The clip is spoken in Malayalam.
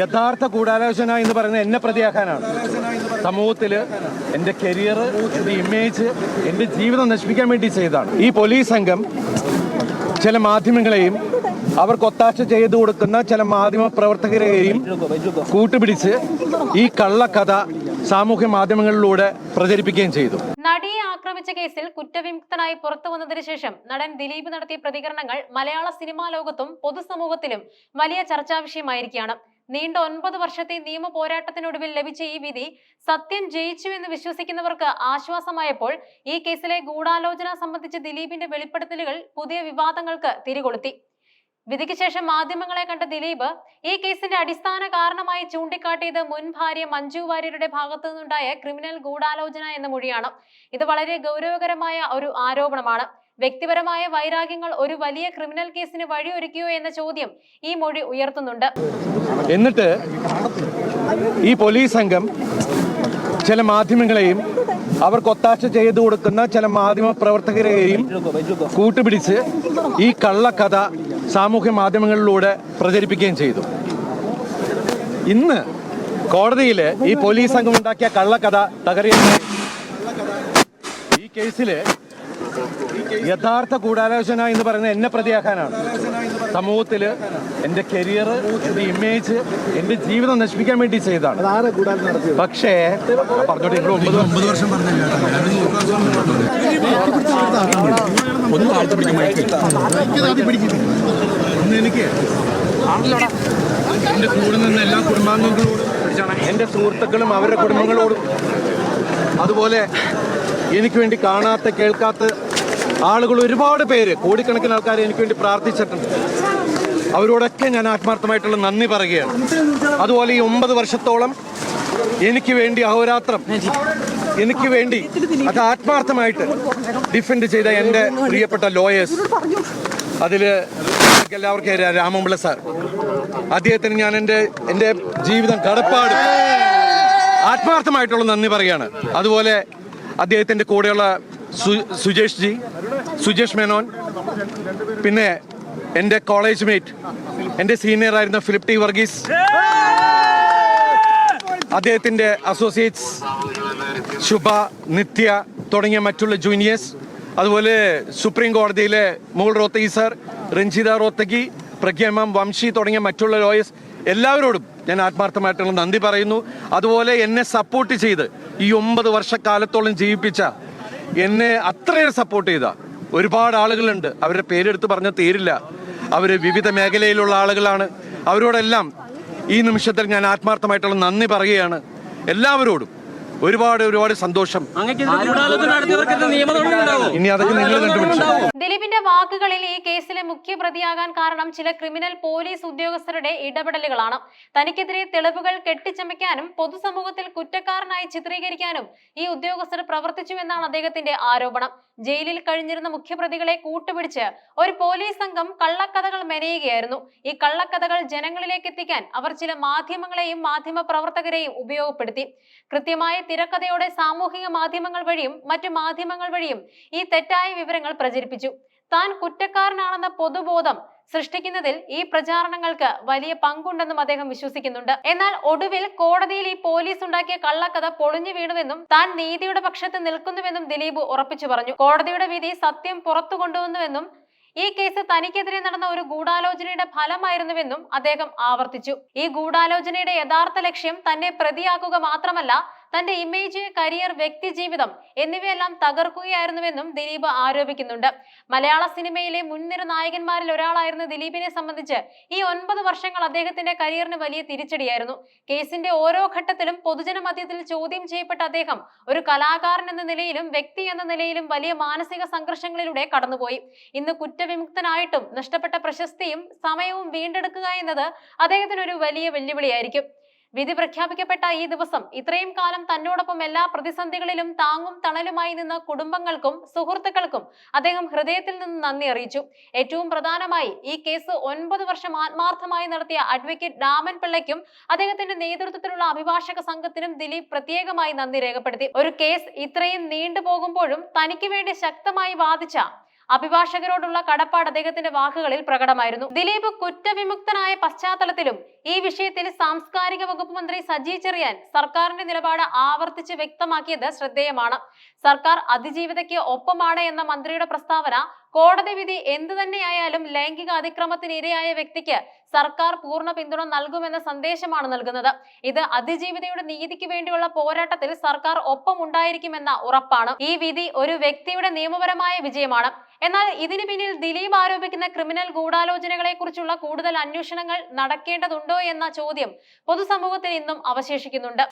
യഥാർത്ഥ കൂടാലോചന എന്ന് പറയുന്നത് എന്നെ പ്രതിയാക്കാനാണ്. സമൂഹത്തിൽ എന്റെ കരിയർ എന്റെ ഇമേജ് എന്റെ ജീവിതം നശിപ്പിക്കാൻ വേണ്ടി ചെയ്തതാണ്. ഈ പോലീസ് സംഘം ചില മാധ്യമങ്ങളെയും അവർക്ക് ഒത്താശ ചെയ്തു കൊടുക്കുന്ന ചില മാധ്യമ പ്രവർത്തകരെയും കൂട്ടുപിടിച്ച് ഈ കള്ളക്കഥ സാമൂഹ്യ മാധ്യമങ്ങളിലൂടെ പ്രചരിപ്പിക്കുകയും ചെയ്തു. നടിയെ ആക്രമിച്ച കേസിൽ കുറ്റവിമുക്തനായി പുറത്തു വന്നതിന് ശേഷം നടൻ ദിലീപ് നടത്തിയ പ്രതികരണങ്ങൾ മലയാള സിനിമാ ലോകത്തും പൊതുസമൂഹത്തിലും വലിയ ചർച്ചാ വിഷയമായിരിക്കുകയാണ്. നീണ്ട ഒൻപത് വർഷത്തെ നിയമ പോരാട്ടത്തിനൊടുവിൽ ലഭിച്ച ഈ വിധി സത്യം ജയിച്ചു എന്ന് വിശ്വസിക്കുന്നവർക്ക് ആശ്വാസമായപ്പോൾ ഈ കേസിലെ ഗൂഢാലോചന സംബന്ധിച്ച് ദിലീപിന്റെ വെളിപ്പെടുത്തലുകൾ പുതിയ വിവാദങ്ങൾക്ക് തിരികൊളുത്തി. വിധിക്ക് ശേഷം മാധ്യമങ്ങളെ കണ്ട ദിലീപ് ഈ കേസിന്റെ അടിസ്ഥാന കാരണമായി ചൂണ്ടിക്കാട്ടിയത് മുൻ ഭാര്യ മഞ്ജു വാര്യരുടെ ഭാഗത്തു നിന്നുണ്ടായ ക്രിമിനൽ ഗൂഢാലോചന എന്ന മൊഴിയാണ്. ഇത് വളരെ ഗൗരവകരമായ ഒരു ആരോപണമാണ്. വ്യക്തിപരമായ വൈരാഗ്യങ്ങൾ ഒരു വലിയ ക്രിമിനൽ കേസിന് വഴിയൊരുക്കിയോ എന്ന ചോദ്യം ഈ മൊഴി ഉയർത്തുന്നുണ്ട്. എന്നിട്ട് ഈ പോലീസ് സംഘം ചില മാധ്യമങ്ങളെയും അവർക്ക് ഒത്താശ ചെയ്തു കൊടുക്കുന്ന ചില മാധ്യമ പ്രവർത്തകരെയും കൂട്ടുപിടിച്ച് ഈ കള്ളക്കഥ സാമൂഹ്യ മാധ്യമങ്ങളിലൂടെ പ്രചരിപ്പിക്കുകയും ചെയ്തു. ഇന്ന് കോടതിയിൽ ഈ പോലീസ് സംഘം ഉണ്ടാക്കിയ കള്ളക്കഥ തകരുകയാണ് ഈ കേസിൽ യഥാർത്ഥ കൂടാലോചന എന്ന് പറയുന്നത് എന്നെ പ്രതിയാക്കാനാണ്. സമൂഹത്തിൽ എന്റെ കരിയർ എന്റെ ഇമേജ് എന്റെ ജീവിതം നശിപ്പിക്കാൻ വേണ്ടി ചെയ്തതാണ്. പക്ഷേ പറഞ്ഞോട്ടെ നിങ്ങൾ ഒമ്പത് ഒമ്പത് വർഷം പറഞ്ഞില്ല എനിക്ക് എന്റെ കൂടെ നിന്ന് എല്ലാ കുടുംബാംഗങ്ങളോടും എന്റെ സുഹൃത്തുക്കളും അവരുടെ കുടുംബങ്ങളോടും അതുപോലെ എനിക്ക് വേണ്ടി കാണാത്ത കേൾക്കാത്ത ആളുകൾ ഒരുപാട് പേര് കോടിക്കണക്കിന് ആൾക്കാർ എനിക്ക് വേണ്ടി പ്രാർത്ഥിച്ചിട്ടുണ്ട്. അവരോടൊക്കെ ഞാൻ ആത്മാർത്ഥമായിട്ടുള്ള നന്ദി പറയുകയാണ്. അതുപോലെ ഈ ഒമ്പത് വർഷത്തോളം എനിക്ക് വേണ്ടി അഹോരാത്രം എനിക്ക് വേണ്ടി അത് ആത്മാർത്ഥമായിട്ട് ഡിഫെൻഡ് ചെയ്ത എന്റെ പ്രിയപ്പെട്ട ലോയേഴ്സ് അതിൽ എല്ലാവർക്കും രാമപിള്ള സാർ. അദ്ദേഹത്തിന് ഞാൻ എന്റെ എന്റെ ജീവിതം കടപ്പാട്. ആത്മാർത്ഥമായിട്ടുള്ള നന്ദി പറയാണ് അതുപോലെ അദ്ദേഹത്തിന്റെ കൂടെയുള്ള സുജേഷ് ജി സുജേഷ് മേനോൻ പിന്നെ എന്റെ കോളേജ് മേറ്റ് എന്റെ സീനിയർ ആയിരുന്ന ഫിലിപ്പ് ടി വർഗീസ് അദ്ദേഹത്തിന്റെ അസോസിയേറ്റ്സ് ശുഭ നിത്യ തുടങ്ങിയ മറ്റുള്ള ജൂനിയേഴ്സ് അതുപോലെ സുപ്രീം കോടതിയിലെ മുകൾ റോത്തഗി സർ രഞ്ജിത റോത്തഗി പ്രഗ്യമാം വംശി തുടങ്ങിയ മറ്റുള്ള ലോയേഴ്സ് എല്ലാവരോടും ഞാൻ ആത്മാർത്ഥമായിട്ടുള്ള നന്ദി പറയുന്നു. അതുപോലെ എന്നെ സപ്പോർട്ട് ചെയ്ത് ഈ ഒമ്പത് വർഷക്കാലത്തോളം ജീവിപ്പിച്ച എന്നെ അത്രയേറെ സപ്പോർട്ട് ചെയ്ത. ഒരുപാട് ആളുകളുണ്ട്. അവരുടെ പേരെടുത്ത് പറഞ്ഞാൽ തീരില്ല അവർ വിവിധ മേഖലയിലുള്ള ആളുകളാണ്. അവരോടെല്ലാം ഈ നിമിഷത്തിൽ ഞാൻ ആത്മാർത്ഥമായിട്ടുള്ള നന്ദി പറയുകയാണ്. എല്ലാവരോടും ഒരുപാട് ഒരുപാട് സന്തോഷം. ഇനി അതൊക്കെ നിങ്ങൾ കണ്ടുപിടിച്ചു. വാക്കുകളിൽ ഈ കേസിലെ മുഖ്യ പ്രതിയാകാൻ കാരണം ചില ക്രിമിനൽ പോലീസ് ഉദ്യോഗസ്ഥരുടെ ഇടപെടലുകളാണ്. തനിക്കെതിരെ തെളിവുകൾ കെട്ടിച്ചമയ്ക്കാനും പൊതുസമൂഹത്തിൽ കുറ്റക്കാരനായി ചിത്രീകരിക്കാനും ഈ ഉദ്യോഗസ്ഥർ പ്രവർത്തിച്ചു എന്നാണ് അദ്ദേഹത്തിന്റെ ആരോപണം. ജയിലിൽ കഴിഞ്ഞിരുന്ന മുഖ്യപ്രതികളെ കൂട്ടുപിടിച്ച് ഒരു പോലീസ് സംഘം കള്ളക്കഥകൾ മെനയുകയായിരുന്നു. ഈ കള്ളക്കഥകൾ ജനങ്ങളിലേക്ക് എത്തിക്കാൻ അവർ ചില മാധ്യമങ്ങളെയും മാധ്യമ പ്രവർത്തകരെയും ഉപയോഗപ്പെടുത്തി. കൃത്യമായ തിരക്കഥയോടെ സാമൂഹിക മാധ്യമങ്ങൾ വഴിയും മറ്റു മാധ്യമങ്ങൾ വഴിയും ഈ തെറ്റായ വിവരങ്ങൾ പ്രചരിപ്പിച്ചു. താൻ കുറ്റക്കാരനാണെന്ന പൊതുബോധം സൃഷ്ടിക്കുന്നതിൽ ഈ പ്രചാരണങ്ങൾക്ക് വലിയ പങ്കുണ്ടെന്നും അദ്ദേഹം വിശ്വസിക്കുന്നുണ്ട്. എന്നാൽ ഒടുവിൽ കോടതിയിൽ ഈ പോലീസ് ഉണ്ടാക്കിയ കള്ളക്കഥ പൊളിഞ്ഞു വീണുവെന്നും താൻ നീതിയുടെ പക്ഷത്ത് നിൽക്കുന്നുവെന്നും ദിലീപ് ഉറപ്പിച്ചു പറഞ്ഞു. കോടതിയുടെ വിധി സത്യം പുറത്തു കൊണ്ടുവന്നുവെന്നും ഈ കേസ് തനിക്കെതിരെ നടന്ന ഒരു ഗൂഢാലോചനയുടെ ഫലമായിരുന്നുവെന്നും അദ്ദേഹം ആവർത്തിച്ചു. ഈ ഗൂഢാലോചനയുടെ യഥാർത്ഥ ലക്ഷ്യം തന്നെ പ്രതിയാക്കുക മാത്രമല്ല തന്റെ ഇമേജ് കരിയർ വ്യക്തി ജീവിതം എന്നിവയെല്ലാം തകർക്കുകയായിരുന്നുവെന്നും ദിലീപ് ആരോപിക്കുന്നുണ്ട്. മലയാള സിനിമയിലെ മുൻനിര നായകന്മാരിൽ ഒരാളായിരുന്ന ദിലീപിനെ സംബന്ധിച്ച് ഈ ഒൻപത് വർഷങ്ങൾ അദ്ദേഹത്തിന്റെ കരിയറിന് വലിയ തിരിച്ചടിയായിരുന്നു. കേസിന്റെ ഓരോ ഘട്ടത്തിലും പൊതുജന മധ്യത്തിൽ ചോദ്യം ചെയ്യപ്പെട്ട അദ്ദേഹം ഒരു കലാകാരൻ എന്ന നിലയിലും വ്യക്തി എന്ന നിലയിലും വലിയ മാനസിക സംഘർഷങ്ങളിലൂടെ കടന്നുപോയി. ഇന്ന് കുറ്റവിമുക്തനായിട്ടും നഷ്ടപ്പെട്ട പ്രശസ്തിയും സമയവും വീണ്ടെടുക്കുക എന്നത് അദ്ദേഹത്തിന് ഒരു വലിയ വെല്ലുവിളിയായിരിക്കും. വിധി പ്രഖ്യാപിക്കപ്പെട്ട ഈ ദിവസം ഇത്രയും കാലം തന്നോടൊപ്പം എല്ലാ പ്രതിസന്ധികളിലും താങ്ങും തണലുമായി നിന്ന കുടുംബങ്ങൾക്കും സുഹൃത്തുക്കൾക്കും അദ്ദേഹം ഹൃദയത്തിൽ നിന്ന് നന്ദി അറിയിച്ചു. ഏറ്റവും പ്രധാനമായി ഈ കേസ് ഒൻപത് വർഷം ആത്മാർത്ഥമായി നടത്തിയ അഡ്വക്കേറ്റ് രാമൻ പിള്ളയ്ക്കും അദ്ദേഹത്തിന്റെ നേതൃത്വത്തിലുള്ള അഭിഭാഷക സംഘത്തിനും ദിലീപ് പ്രത്യേകമായി നന്ദി രേഖപ്പെടുത്തി. ഒരു കേസ് ഇത്രയും നീണ്ടുപോകുമ്പോഴും തനിക്ക് വേണ്ടി ശക്തമായി വാദിച്ച അഭിഭാഷകരോടുള്ള കടപ്പാട് അദ്ദേഹത്തിന്റെ വാക്കുകളിൽ പ്രകടമായിരുന്നു. ദിലീപ് കുറ്റവിമുക്തനായ പശ്ചാത്തലത്തിലും ഈ വിഷയത്തിൽ സാംസ്കാരിക വകുപ്പ് മന്ത്രി സജി ചെറിയാൻ സർക്കാരിന്റെ നിലപാട് ആവർത്തിച്ച് വ്യക്തമാക്കിയത് ശ്രദ്ധേയമാണ്. സർക്കാർ അതിജീവിതയ്ക്ക് ഒപ്പമാണ് എന്ന മന്ത്രിയുടെ പ്രസ്താവന കോടതി വിധി എന്തു തന്നെയായാലും ലൈംഗിക അതിക്രമത്തിന് ഇരയായ വ്യക്തിക്ക് സർക്കാർ പൂർണ പിന്തുണ നൽകുമെന്ന സന്ദേശമാണ് നൽകുന്നത്. ഇത് അതിജീവിതയുടെ നീതിക്ക് വേണ്ടിയുള്ള പോരാട്ടത്തിൽ സർക്കാർ ഒപ്പം ഉണ്ടായിരിക്കുമെന്ന ഉറപ്പാണ്. ഈ വിധി ഒരു വ്യക്തിയുടെ നിയമപരമായ വിജയമാണ്. എന്നാൽ ഇതിനു പിന്നിൽ ദിലീപ് ആരോപിക്കുന്ന ക്രിമിനൽ ഗൂഢാലോചനകളെ കുറിച്ചുള്ള കൂടുതൽ അന്വേഷണങ്ങൾ നടക്കേണ്ടതുണ്ടോ എന്ന ചോദ്യം പൊതുസമൂഹത്തിൽ ഇന്നും അവശേഷിക്കുന്നുണ്ട്.